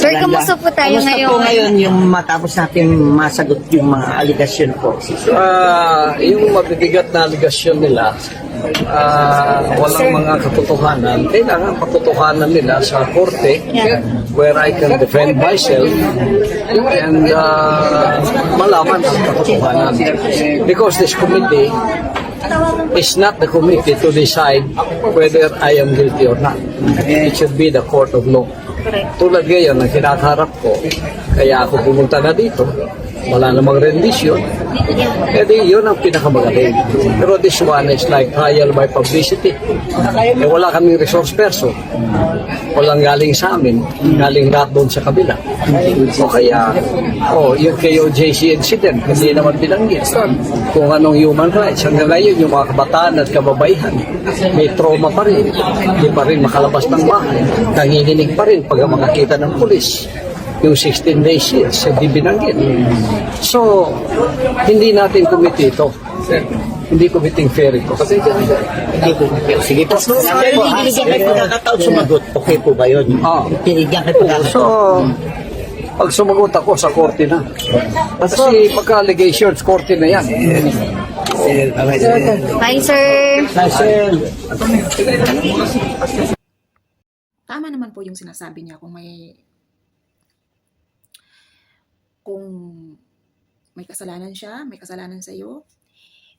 Sir, kamusta po tayo Kamusta ngayon? po ngayon yung matapos natin masagot yung mga aligasyon po? Ah, yung mabibigat na aligasyon nila, ah, walang mga katotohanan. Kailangan katotohanan nila sa korte where I can defend myself and ah, malaman ang katotohanan. Because this committee is not the committee to decide whether I am guilty or not. It should be the court of law. Tulad ngayon, ang kinakaharap ko, kaya ako pumunta na dito, wala namang rendition, eh di, yun ang pinakamagaling. Pero this one is like trial by publicity. Eh wala kaming resource person. Walang galing sa amin, galing lahat doon sa kabila. O kaya, oh, yung KOJC incident, hindi naman binanggit. Kung anong human rights, hanggang ngayon yung mga kabataan at kababaihan, may trauma pa rin. Hindi pa rin makalabas ng bahay. Nanginginig pa rin pag makakita ng pulis yung 16 days years, hindi binanggit. So, hindi natin committee ito. Hindi committing fair ito. Po. Sige po. Pero binigyan kayo pagkakataon sumagot. Okay po ba yun? Ah. Binigyan kayo pagkakataon. So, pag sumagot ako sa korte na. Kasi pagka-allegations, korte na yan. Hi, sir. tama naman po yung sinasabi niya kung may kung may kasalanan siya, may kasalanan sa iyo,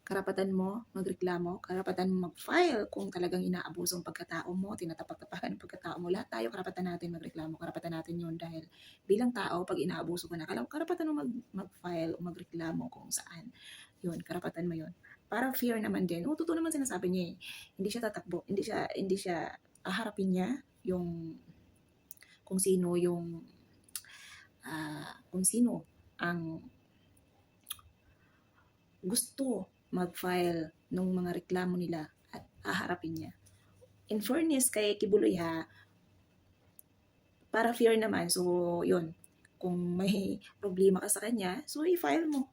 karapatan mo magreklamo, karapatan mo mag-file kung talagang inaabuso ang pagkatao mo, tinatapak-tapakan ang pagkatao mo. Lahat tayo karapatan natin magreklamo, karapatan natin yun dahil bilang tao, pag inaabuso ka na, karapatan mo mag, mag-file o magreklamo kung saan. Yun, karapatan mo yun. Para fear naman din, oh, totoo naman sinasabi niya eh. Hindi siya tatakbo, hindi siya, hindi siya, aharapin niya yung kung sino yung ah, kung sino ang gusto mag-file ng mga reklamo nila at haharapin niya. In fairness kay Kibuloy ha, para fair naman, so yun, kung may problema ka sa kanya, so i-file mo.